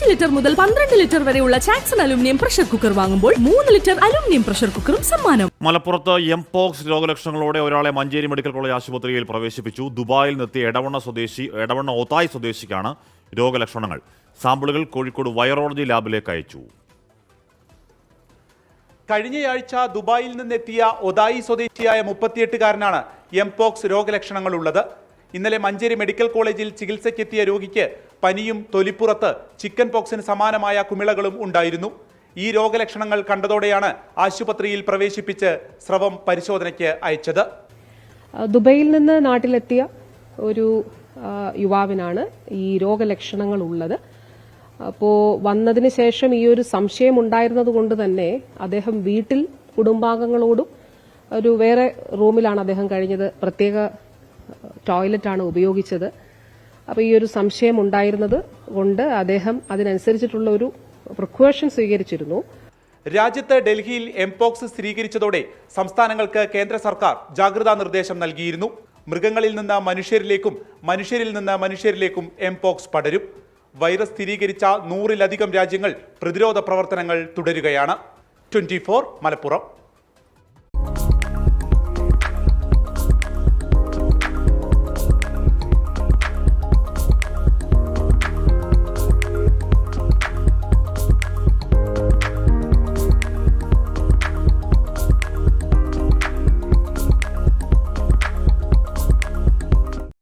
അഞ്ച് ലിറ്റർ മുതൽ പന്ത്രണ്ട് ലിറ്റർ വരെയുള്ള ചാക്സൺ അലുമിനിയം പ്രഷർ കുക്കർ വാങ്ങുമ്പോൾ മൂന്ന് ലിറ്റർ അലുമിനിയം പ്രഷർ കുക്കറും സമ്മാനം. മലപ്പുറത്ത് എം പോക്സ് രോഗലക്ഷണങ്ങളോടെ ഒരാളെ മഞ്ചേരി മെഡിക്കൽ കോളേജ് ആശുപത്രിയിൽ പ്രവേശിപ്പിച്ചു. ദുബായിൽ നിന്നെത്തിയ എടവണ്ണ സ്വദേശി എടവണ്ണ ഒത്തായി സ്വദേശിക്കാണ് രോഗലക്ഷണങ്ങൾ. സാമ്പിളുകൾ കോഴിക്കോട് വൈറോളജി ലാബിലേക്ക് അയച്ചു. കഴിഞ്ഞയാഴ്ച ദുബായിൽ നിന്നെത്തിയ ഒതായി സ്വദേശിയായ മുപ്പത്തിയെട്ടുകാരനാണ് എംപോക്സ് രോഗലക്ഷണങ്ങൾ ഉള്ളത് ഇന്നലെ മഞ്ചേരി മെഡിക്കൽ കോളേജിൽ ചികിത്സയ്ക്കെത്തിയ രോഗിക്ക് പനിയും തൊലിപ്പുറത്ത് ചിക്കൻ പോക്സിന് സമാനമായ കുമിളകളും ഉണ്ടായിരുന്നു. ഈ രോഗലക്ഷണങ്ങൾ കണ്ടതോടെയാണ് ആശുപത്രിയിൽ പ്രവേശിപ്പിച്ച് സ്രവം പരിശോധനയ്ക്ക് അയച്ചത്. ദുബൈയിൽ നിന്ന് നാട്ടിലെത്തിയ ഒരു യുവാവിനാണ് ഈ രോഗലക്ഷണങ്ങൾ ഉള്ളത്. അപ്പോൾ വന്നതിന് ശേഷം ഈ ഒരു സംശയം ഉണ്ടായിരുന്നത് കൊണ്ട് തന്നെ അദ്ദേഹം വീട്ടിൽ കുടുംബാംഗങ്ങളോടും ഒരു വേറെ റൂമിലാണ് അദ്ദേഹം കഴിഞ്ഞത്. പ്രത്യേക ടോയ്ലറ്റാണ് ഉപയോഗിച്ചത്. അപ്പോൾ ഈ ഒരു സംശയം ഉണ്ടായിരുന്നത് കൊണ്ട് അദ്ദേഹം അതിനനുസരിച്ചിട്ടുള്ള ഒരു പ്രിക്കോഷൻ സ്വീകരിച്ചിരുന്നു. രാജ്യത്ത് ഡൽഹിയിൽ എംപോക്സ് സ്ഥിരീകരിച്ചതോടെ സംസ്ഥാനങ്ങൾക്ക് കേന്ദ്ര സർക്കാർ ജാഗ്രതാ നിർദ്ദേശം നൽകിയിരുന്നു. മൃഗങ്ങളിൽ നിന്ന് മനുഷ്യരിലേക്കും മനുഷ്യരിൽ നിന്ന് മനുഷ്യരിലേക്കും എംപോക്സ് പടരും. വൈറസ് സ്ഥിരീകരിച്ച നൂറിലധികം രാജ്യങ്ങൾ പ്രതിരോധ പ്രവർത്തനങ്ങൾ തുടരുകയാണ്. ട്വന്റി മലപ്പുറം.